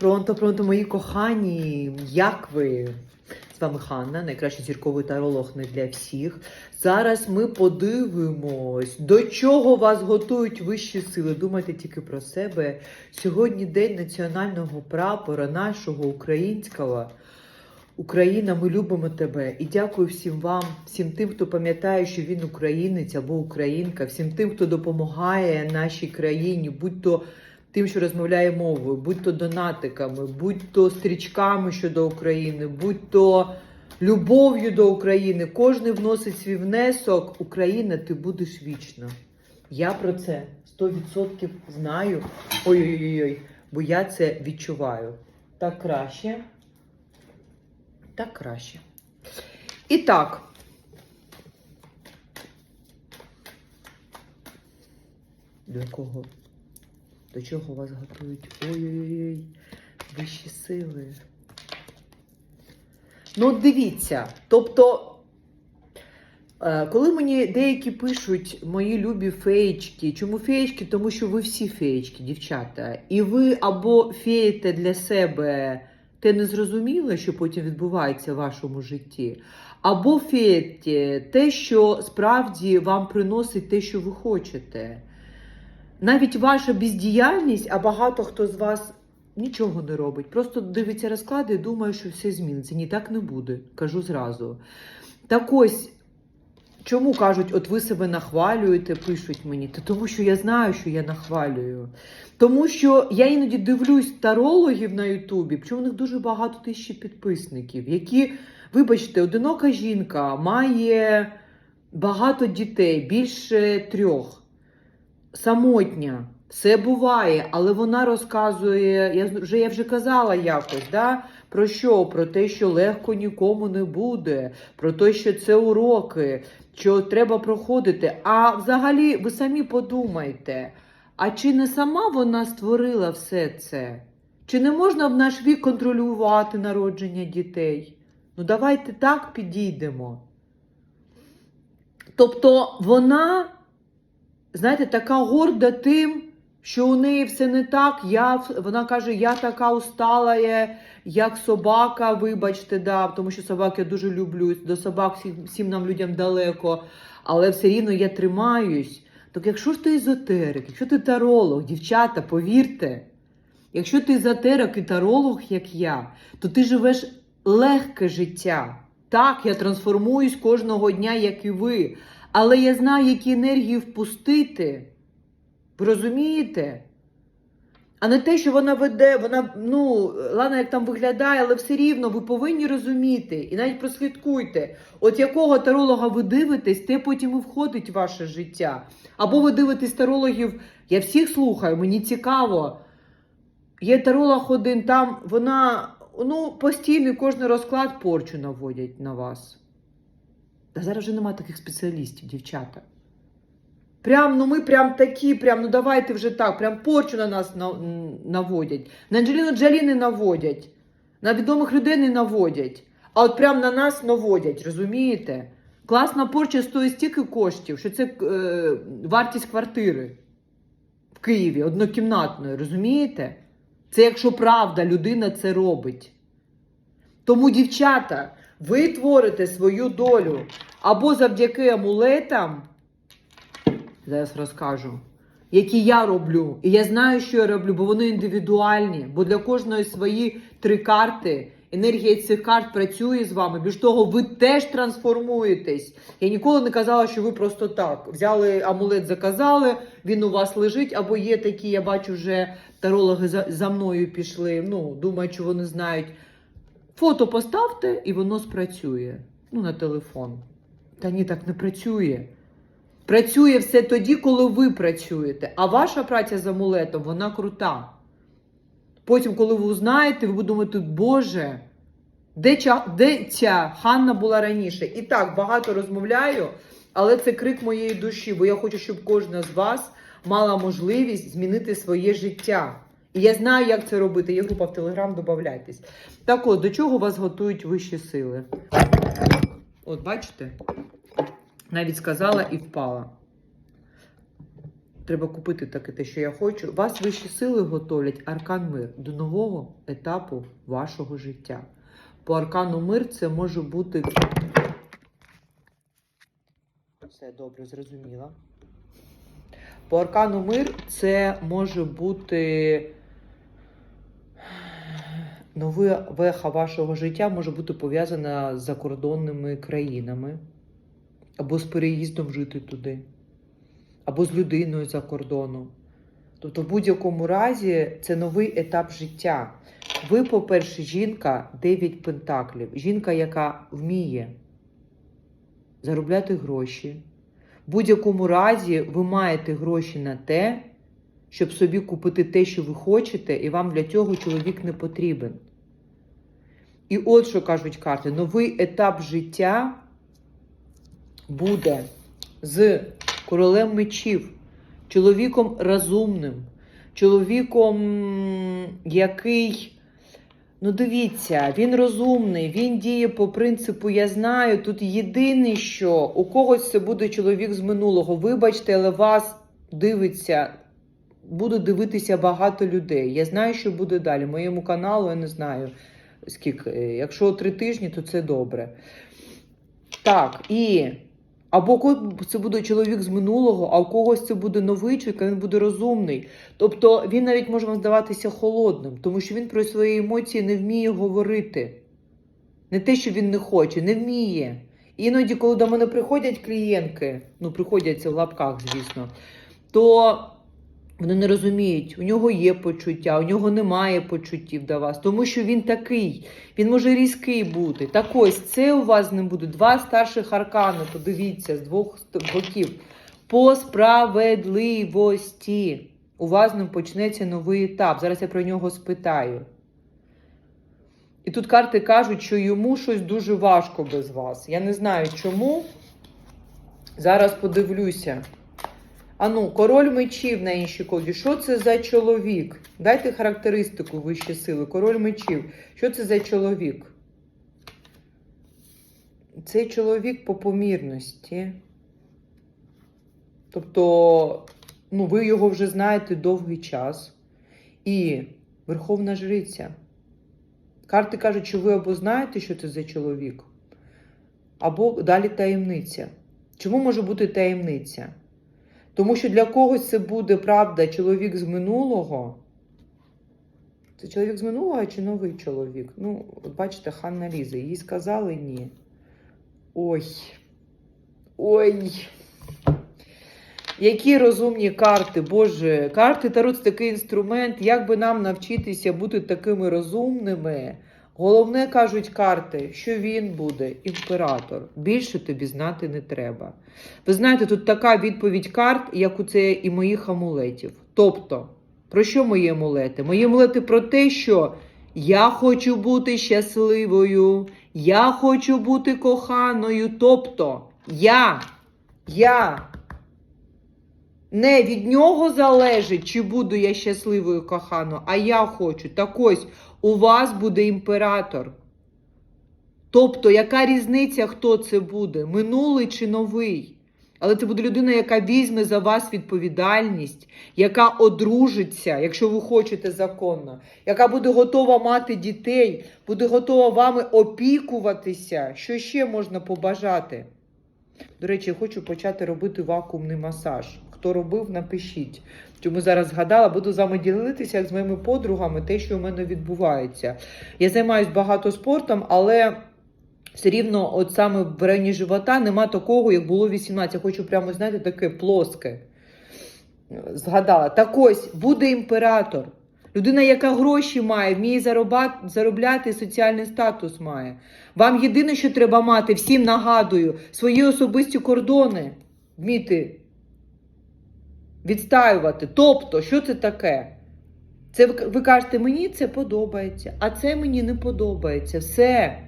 Пронто, пронто, мої кохані, як ви? З вами Ханна, найкращий зірковий таролог не для всіх. Зараз ми подивимось, до чого вас готують вищі сили. Думайте тільки про себе. Сьогодні день національного прапора, нашого українського. Україна, ми любимо тебе і дякую всім вам, всім тим, хто пам'ятає, що він українець або українка, всім тим, хто допомагає нашій країні, будь то тим, що розмовляє мовою, будь то донатиками, будь то стрічками щодо України, будь то любов'ю до України. Кожен вносить свій внесок. Україна, ти будеш вічна. Я про це 100% знаю. Ой-ой-ой, бо я це відчуваю. Так краще. Так краще. І так. До кого? До чого вас готують? Ой-ой-ой, вищі сили. Ну, дивіться, тобто, е, коли мені деякі пишуть мої любі феєчки, чому феєчки? Тому що ви всі феєчки, дівчата. І ви або феєте для себе те незрозуміле, що потім відбувається в вашому житті, або феєте те, що справді вам приносить те, що ви хочете. Навіть ваша бездіяльність, а багато хто з вас нічого не робить. Просто дивиться розклади і думає, що все зміниться. Ні, так не буде. Кажу зразу. Так ось, чому кажуть, от ви себе нахвалюєте, пишуть мені? Та тому що я знаю, що я нахвалюю. Тому що я іноді дивлюсь тарологів на Ютубі, причому у них дуже багато тисячі підписників, які, вибачте, одинока жінка має багато дітей, більше трьох самотня. Все буває, але вона розказує, я вже я вже казала якось, да? про що? Про те, що легко нікому не буде, про те, що це уроки, що треба проходити. А взагалі, ви самі подумайте, а чи не сама вона створила все це? Чи не можна в наш вік контролювати народження дітей? Ну, давайте так підійдемо. Тобто вона знаєте, така горда тим, що у неї все не так. Я, Вона каже, я така устала, як собака, вибачте, да, тому що собак я дуже люблю, до собак всім, всім нам людям далеко, але все рівно я тримаюсь. Так якщо ж ти езотерик, якщо ти таролог, дівчата, повірте, якщо ти езотерик і таролог, як я, то ти живеш легке життя. Так, я трансформуюсь кожного дня, як і ви. Але я знаю, які енергії впустити. Ви розумієте? А не те, що вона веде, вона, ну, ладно, як там виглядає, але все рівно ви повинні розуміти і навіть прослідкуйте, от якого таролога ви дивитесь, те потім і входить в ваше життя. Або ви дивитесь тарологів, я всіх слухаю, мені цікаво. Є таролог один, там вона ну, постійно кожен розклад порчу наводять на вас. Та зараз вже немає таких спеціалістів, дівчата. Прям, ну ми прям такі, прям, ну давайте вже так, прям порчу на нас наводять. На Анджеліну Джолі не наводять, на відомих людей не наводять. А от прям на нас наводять, розумієте? Класна порча стоїть стільки коштів, що це е, вартість квартири в Києві однокімнатної, розумієте? Це якщо правда, людина це робить. Тому, дівчата, ви творите свою долю або завдяки амулетам, зараз розкажу, які я роблю. І я знаю, що я роблю, бо вони індивідуальні, бо для кожної свої три карти. Енергія цих карт працює з вами. Більш того, ви теж трансформуєтесь. Я ніколи не казала, що ви просто так взяли амулет, заказали, він у вас лежить, або є такі, я бачу, вже тарологи за, мною пішли. Ну, думаю, що вони знають. Фото поставте і воно спрацює. Ну, на телефон. Та ні, так не працює. Працює все тоді, коли ви працюєте. А ваша праця з амулетом, вона крута. Потім, коли ви узнаєте, ви будете Боже, де, ця, де ця Ханна була раніше? І так, багато розмовляю, але це крик моєї душі, бо я хочу, щоб кожна з вас мала можливість змінити своє життя. І я знаю, як це робити. Є група в Телеграм, додавайтесь. Так от, до чого вас готують вищі сили? От, бачите? Навіть сказала і впала. треба купити таке те, що я хочу. Вас вищі сили готовлять аркан мир до нового етапу вашого життя. По аркану мир це може бути. Все добре, зрозуміла. По аркану мир це може бути нове веха вашого життя може бути пов'язана з закордонними країнами, або з переїздом жити туди, або з людиною за кордону. Тобто, в будь-якому разі, це новий етап життя. Ви, по-перше, жінка 9 пентаклів. Жінка, яка вміє заробляти гроші. В будь-якому разі ви маєте гроші на те, щоб собі купити те, що ви хочете, і вам для цього чоловік не потрібен. І от що кажуть карти: новий етап життя буде з королем мечів, чоловіком розумним, чоловіком, який. Ну, дивіться, він розумний, він діє по принципу Я знаю. Тут єдине, що у когось це буде чоловік з минулого. Вибачте, але вас дивиться, буду дивитися багато людей. Я знаю, що буде далі. Моєму каналу я не знаю скільки. е, Якщо три тижні, то це добре. Так, і. Або це буде чоловік з минулого, а у когось це буде новий чоловік, він буде розумний. Тобто він навіть може вам здаватися холодним, тому що він про свої емоції не вміє говорити. Не те, що він не хоче, не вміє. Іноді, коли до мене приходять клієнтки, ну приходять це в лапках, звісно, то вони не розуміють, у нього є почуття, у нього немає почуттів до вас, тому що він такий, він може різкий бути. Так ось це у вас не буде. Два старших аркани, подивіться, з двох боків. По справедливості. У вас ним почнеться новий етап. Зараз я про нього спитаю. І тут карти кажуть, що йому щось дуже важко без вас. Я не знаю чому. Зараз подивлюся. Ану, король мечів на іншій колоді. Що це за чоловік? Дайте характеристику вищі сили. Король мечів. Що це за чоловік? Цей чоловік по помірності. Тобто, ну, ви його вже знаєте довгий час. І Верховна Жриця. Карти кажуть, що ви або знаєте, що це за чоловік, або далі таємниця. Чому може бути таємниця? Тому що для когось це буде правда чоловік з минулого. Це чоловік з минулого чи новий чоловік? Ну, бачите, Ханна Ліза. Їй сказали ні. Ой. Ой. Які розумні карти, Боже, карти Таро це такий інструмент, як би нам навчитися бути такими розумними. Головне кажуть карти, що він буде імператор. Більше тобі знати не треба. Ви знаєте, тут така відповідь карт, як у це і моїх амулетів. Тобто, про що мої амулети? Мої амулети про те, що я хочу бути щасливою, я хочу бути коханою. Тобто, я, я. Не від нього залежить, чи буду я щасливою коханою, а я хочу. Так ось у вас буде імператор. Тобто, яка різниця, хто це буде? Минулий чи новий? Але це буде людина, яка візьме за вас відповідальність, яка одружиться, якщо ви хочете законно, яка буде готова мати дітей, буде готова вами опікуватися. Що ще можна побажати? До речі, я хочу почати робити вакуумний масаж. Хто робив, напишіть. Чому зараз згадала, буду з вами ділитися як з моїми подругами, те, що у мене відбувається. Я займаюся багато спортом, але все рівно, от саме в районі живота нема такого, як було 18. Я хочу прямо, знаєте, таке плоске. Згадала. Так ось буде імператор. Людина, яка гроші має, вміє заробляти, соціальний статус має. Вам єдине, що треба мати, всім нагадую, свої особисті кордони вміти відстаювати. Тобто, що це таке? Це ви, кажете, мені це подобається, а це мені не подобається. Все.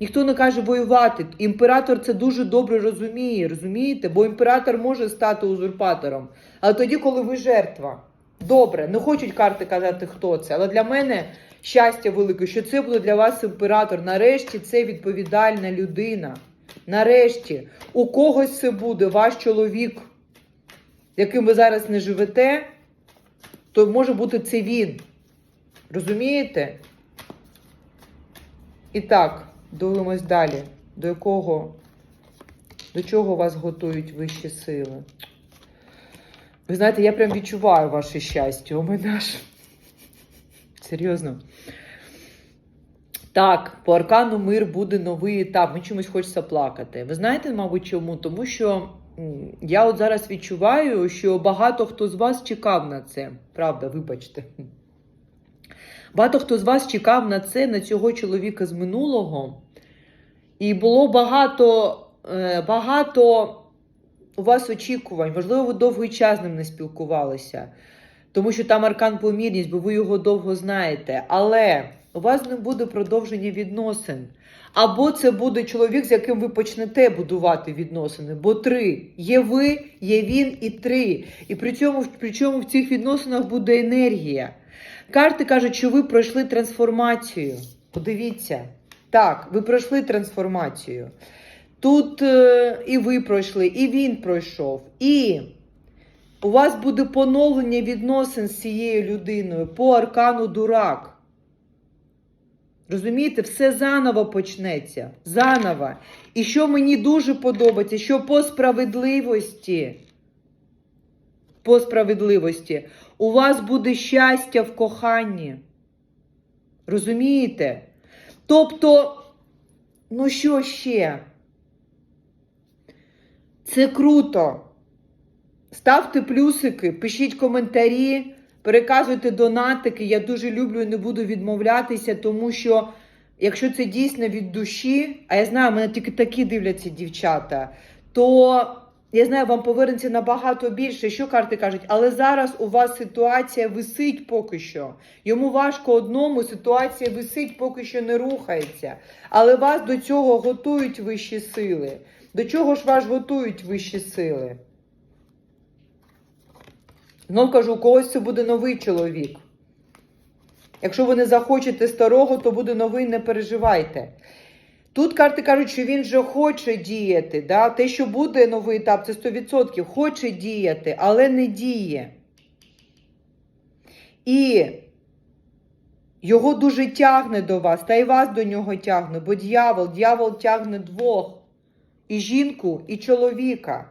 Ніхто не каже воювати. Імператор це дуже добре розуміє, розумієте? Бо імператор може стати узурпатором. Але тоді, коли ви жертва. Добре, не хочуть карти казати, хто це. Але для мене щастя велике, що це буде для вас імператор. Нарешті це відповідальна людина. Нарешті, у когось це буде ваш чоловік. Яким ви зараз не живете, то може бути це він. Розумієте? І так, дивимось далі. До якого, до чого вас готують вищі сили? Ви знаєте, я прям відчуваю ваше щастя. О, мене аж. Серйозно. Так, по аркану мир буде новий етап. Мені чомусь хочеться плакати. Ви знаєте, мабуть, чому? Тому що я от зараз відчуваю, що багато хто з вас чекав на це. Правда, вибачте. Багато хто з вас чекав на це, на цього чоловіка з минулого. І було багато, е, багато у вас очікувань. Можливо, ви довгий час ним не спілкувалися, тому що там аркан помірність, бо ви його довго знаєте. Але у вас не буде продовження відносин. Або це буде чоловік, з яким ви почнете будувати відносини. Бо три є ви, є він і три. І при цьому, при цьому в цих відносинах буде енергія. Карти кажуть, що ви пройшли трансформацію. Подивіться. Так, ви пройшли трансформацію. Тут е, і ви пройшли, і він пройшов. І у вас буде поновлення відносин з цією людиною по аркану дурак. Розумієте, все заново почнеться. Заново. І що мені дуже подобається, що по справедливості, по справедливості, у вас буде щастя в коханні. Розумієте? Тобто, ну що ще? Це круто. Ставте плюсики, пишіть коментарі, переказуйте донатики. Я дуже люблю і не буду відмовлятися, тому що якщо це дійсно від душі, а я знаю, мене тільки такі дивляться дівчата, то я знаю, вам повернеться набагато більше. Що карти кажуть? Але зараз у вас ситуація висить поки що. Йому важко одному, ситуація висить, поки що не рухається. Але вас до цього готують вищі сили. До чого ж вас готують вищі сили? Знов кажу, у когось це буде новий чоловік. Якщо ви не захочете старого, то буде новий, не переживайте. Тут карти кажуть, що він вже хоче діяти. Да? Те, що буде новий етап, це 100%. Хоче діяти, але не діє. І його дуже тягне до вас, та й вас до нього тягне, бо дьявол, дьявол тягне двох. І жінку, і чоловіка.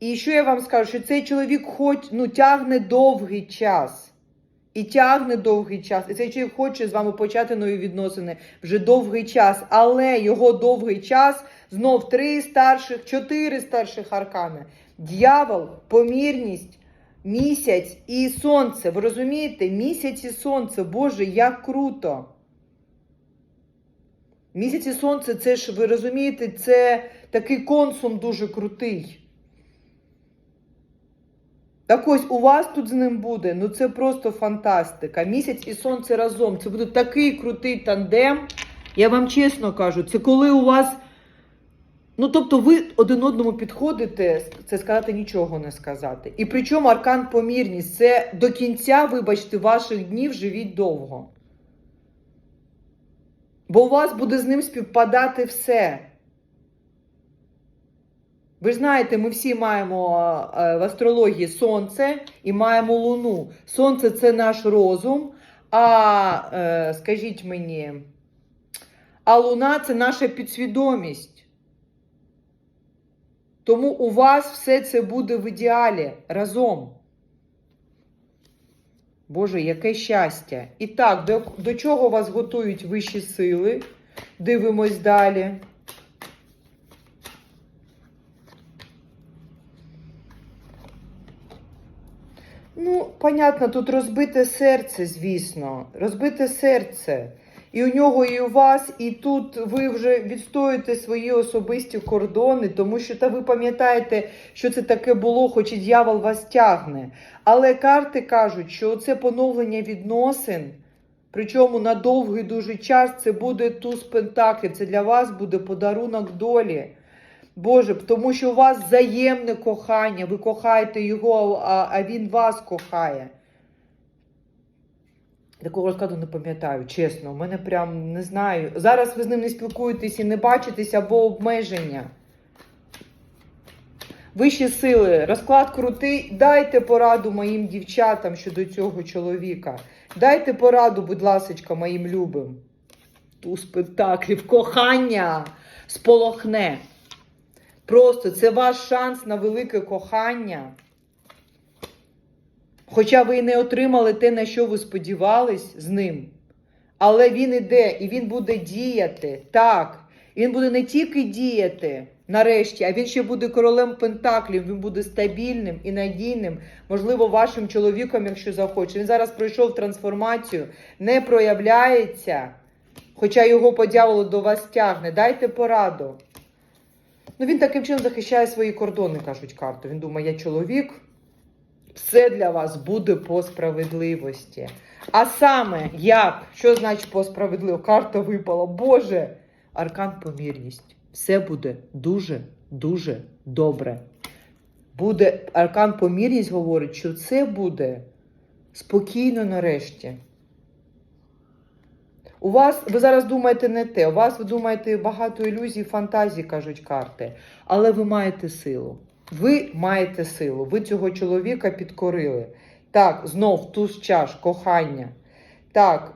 І що я вам скажу, що цей чоловік хоч, ну, тягне довгий час. І тягне довгий час. І цей чоловік хоче з вами почати нові відносини вже довгий час. Але його довгий час знов три старших, чотири старших аркани. Д'явол, помірність, місяць і сонце. Ви розумієте? Місяць і сонце. Боже, як круто! Місяць і сонце, це ж, ви розумієте, це такий консум дуже крутий. Так ось у вас тут з ним буде, ну це просто фантастика. Місяць і сонце разом. Це буде такий крутий тандем. Я вам чесно кажу, це коли у вас. Ну, тобто, ви один одному підходите, це сказати нічого не сказати. І причому аркан помірність це до кінця, вибачте, ваших днів живіть довго. Бо у вас буде з ним співпадати все. Ви ж знаєте, ми всі маємо е, в астрології сонце і маємо луну. Сонце це наш розум, а е, скажіть мені, а луна це наша підсвідомість. Тому у вас все це буде в ідеалі разом. Боже, яке щастя! І так, до, до чого вас готують вищі сили? Дивимось далі. Ну, понятно, тут розбите серце, звісно. Розбите серце. І у нього, і у вас, і тут ви вже відстоюєте свої особисті кордони, тому що та ви пам'ятаєте, що це таке було, хоч і дьявол вас тягне. Але карти кажуть, що це поновлення відносин, причому на довгий дуже час це буде туз пентаклів. Це для вас буде подарунок долі. Боже, тому що у вас взаємне кохання, ви кохаєте його, а, а він вас кохає. Такого розкладу не пам'ятаю, чесно. У мене прям не знаю. Зараз ви з ним не спілкуєтесь і не бачитесь або обмеження. Вищі сили, розклад крутий. Дайте пораду моїм дівчатам щодо цього чоловіка. Дайте пораду, будь ласочка, моїм любим. Туз пентаклів, кохання сполохне. Просто це ваш шанс на велике кохання. Хоча ви і не отримали те, на що ви сподівались з ним. Але він іде і він буде діяти. Так. Він буде не тільки діяти нарешті, а він ще буде королем Пентаклів. Він буде стабільним і надійним, можливо, вашим чоловіком, якщо захоче. Він зараз пройшов трансформацію, не проявляється, хоча його по дьяволу до вас тягне. Дайте пораду. Ну, він таким чином захищає свої кордони, кажуть карти. Він думає, я чоловік, все для вас буде по справедливості. А саме як? Що значить по справедливо? Карта випала. Боже! Аркан помірність. Все буде дуже, дуже добре. Буде аркан помірність говорить, що це буде спокійно нарешті. У вас, ви зараз думаєте не те, у вас ви думаєте багато ілюзій, фантазій, кажуть карти, але ви маєте силу. Ви маєте силу, ви цього чоловіка підкорили. Так, знов туз чаш, кохання. Так.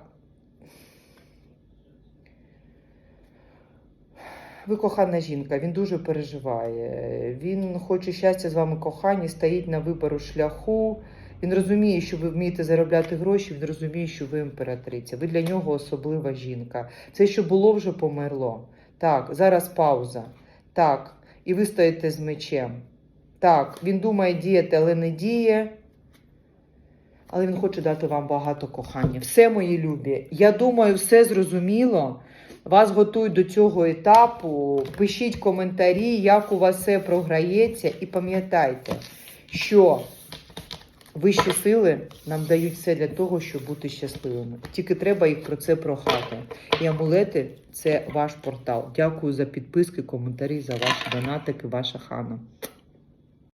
Ви кохана жінка, він дуже переживає. Він хоче щастя з вами кохання, стоїть на вибору шляху. Він розуміє, що ви вмієте заробляти гроші, він розуміє, що ви імператриця. Ви для нього особлива жінка. Це, що було, вже померло. Так, зараз пауза. Так, і ви стоїте з мечем. Так, він думає діяти, але не діє. Але він хоче дати вам багато кохання. Все, мої любі. Я думаю, все зрозуміло. Вас готують до цього етапу. Пишіть коментарі, як у вас все програється. І пам'ятайте, що вищі сили нам дають все для того, щоб бути щасливими. Тільки треба їх про це прохати. І амулети це ваш портал. Дякую за підписки, коментарі, за ваші донатики, ваша хана.